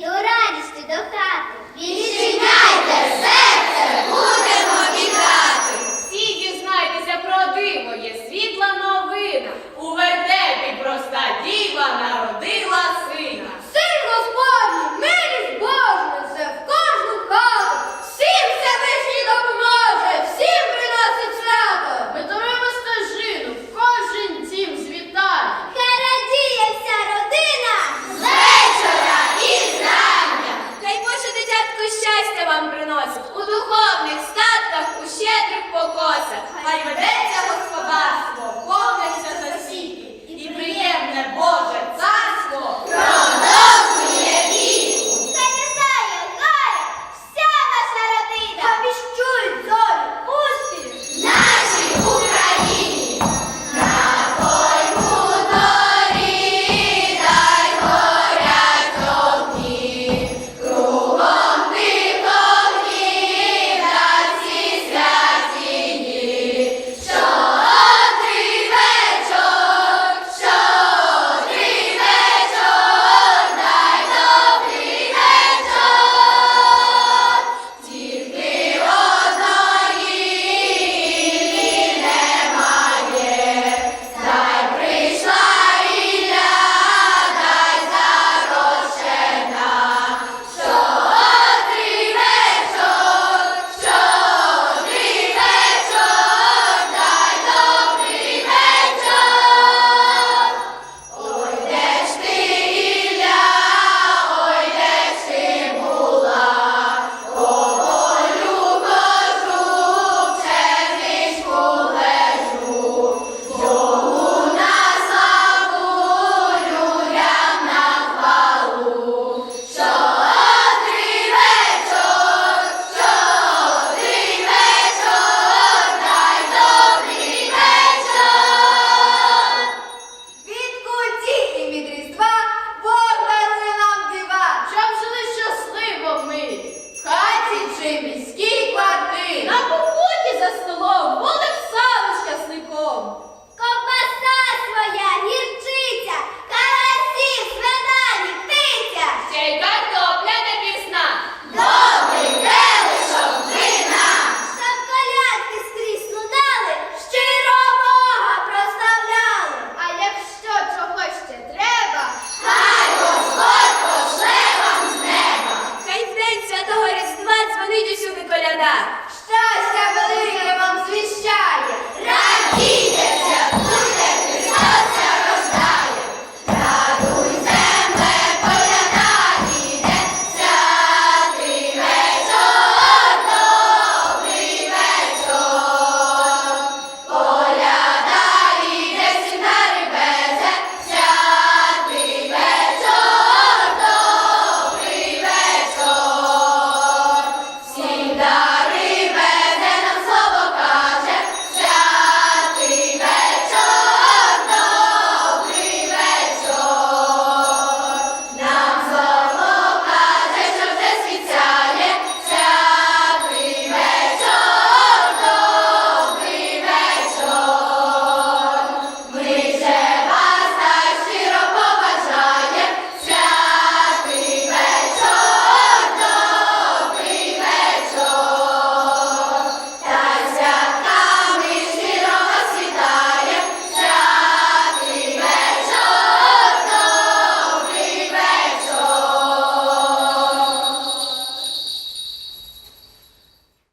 До радістю до хати. Відчиняйте серце, будемо вітати. Всі дізнайтеся про диво, є світла новина. У вертепі проста діва на